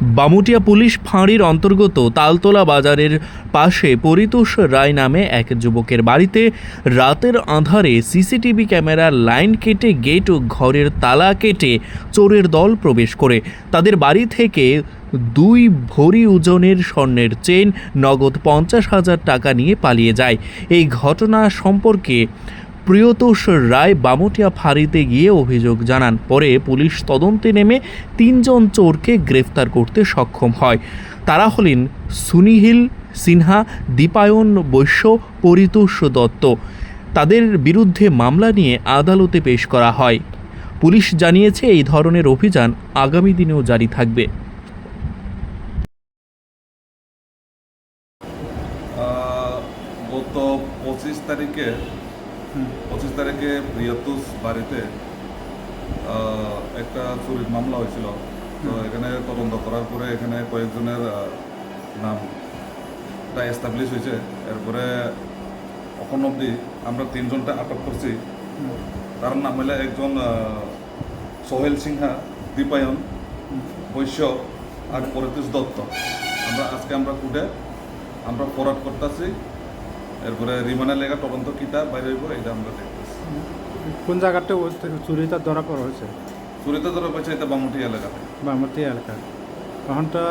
Bamutia police ফাঁড়ির অন্তর্গত তালতলা বাজারের পাশে পরিতোষ রায় নামে এক যুবকের বাড়িতে রাতের আঁধারে সিসিটিভি ক্যামেরার লাইন কেটে গেট ও ঘরের তালা কেটে চোরের দল প্রবেশ করে। তাদের বাড়ি থেকে দুই ভরি ওজনের স্বর্ণের চেন নগদ পঞ্চাশ হাজার টাকা নিয়ে পালিয়ে যায়। এই ঘটনা সম্পর্কে প্রিয়তোষ রায় বামুটিয়া ফাঁড়িতে গিয়ে অভিযোগ জানান। পরে পুলিশ তদন্তে নেমে তিনজন চোরকে গ্রেফতার করতে সক্ষম হয়। তারা হলেন সুনিহিল সিনহা, দীপায়ন বৈশ্য, পরিতোষ দত্ত। তাদের বিরুদ্ধে মামলা নিয়ে আদালতে পেশ করা হয়। পুলিশ জানিয়েছে, এই ধরনের অভিযান আগামী দিনেও জারি থাকবে। গত পঁচিশ তারিখে পঁচিশ তারিখে প্রিয়তুষ বাড়িতে একটা চুরির মামলা হয়েছিল। তো এখানে তদন্ত করার পরে এখানে কয়েকজনের নামটা এস্টাবলিশ হয়েছে। এরপরে এখন অবধি আমরা তিনজনটা আটক করছি। তার নাম হলে একজন সোহেল সিংহা দীপায়ন বৈশ্য আর পরিতোষ দত্ত। আমরা আজকে আমরা কুটে আমরা ফরওয়ার্ড করতেছি। এরপরে রিমানের লেগা তদন্ত কিতা বাইরে হইব এটা আমরা দেখতেছি। কোন জায়গাতে ও চুরিটা ধরা পড়া হয়েছে? চুরিতে ধরা পাইছে এটা বামুটি এলাকাতে বামতি এলাকা। তখন তো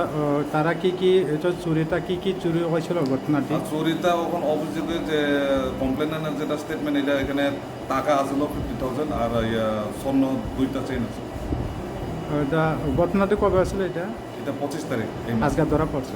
তারা কি কি এটা চুরিটা কি কি চুরি হয়েছিল ঘটনাটি? চুরিটা এখন অভিযোগে যে কমপ্লেনের যেটা স্টেটমেন্ট এটা এখানে টাকা আসলো ফিফটি থাউজেন্ড আর স্বর্ণ দুইটা চেইন আছে। ঘটনাটি কবে আসলে এটা? এটা পঁচিশ তারিখ আজকে ধরা পড়ছে।